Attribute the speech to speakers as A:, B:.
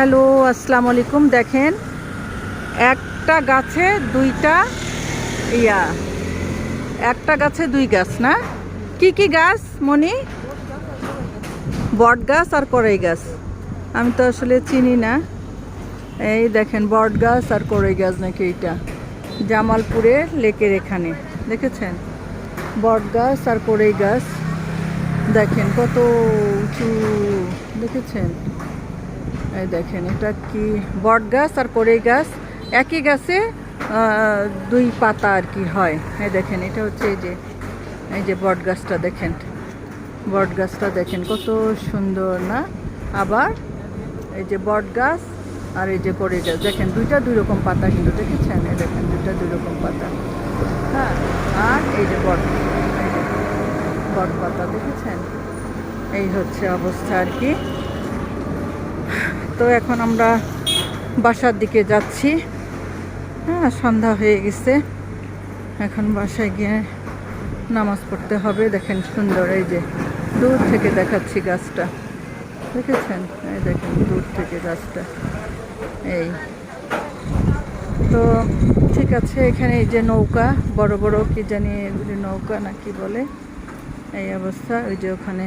A: Hello আসসালামু আলাইকুম দেখেন, একটা গাছে দুইটা ইয়া। একটা গাছে দুই গাছ, না? কি কি গাছ, মনি? বট গাছ আর কড়াই গাছ। আমি তো আসলে চিনি না। এই দেখেন, বট গাছ আর কড়াই গাছ নাকি এইটা। জামালপুরে লেকের এখানে। দেখেছেন? বট গাছ আর কড়াই গাছ। দেখেন, কত উঁচু। দেখেছেন? এই দেখেন, এটা কি বট গাছ আর কড়াই গাছ? একই গাছে দুই পাতা আর কি হয়। এই দেখেন, এটা হচ্ছে এই যে এই যে বট গাছটা দেখেন। বট গাছটা দেখেন, কত সুন্দর না? আবার এই যে বট গাছ আর এই যে কড়াই গাছ। দেখেন, দুইটা দুই রকম পাতা কিন্তু দেখেছেন? এই দেখেন, দুইটা দুই রকম পাতা। হ্যাঁ আর এই যে বট বট পাতা দেখেছেন? এই হচ্ছে অবস্থা আর কি। তো এখন আমরা বাসার দিকে যাচ্ছি। হ্যাঁ সন্ধ্যা হয়ে গেছে। এখন বাসায় গিয়ে নামাজ পড়তে হবে। দেখেন সুন্দর, এই যে দূর থেকে দেখাচ্ছি গাছটা। দেখেছেন? এই দেখেন দূর থেকে গাছটা। এই। তো ঠিক আছে, এখানে এই যে নৌকা, বড় বড় কি জানি নৌকা না কি বলে। এই অবস্থা, ওই যে ওখানে।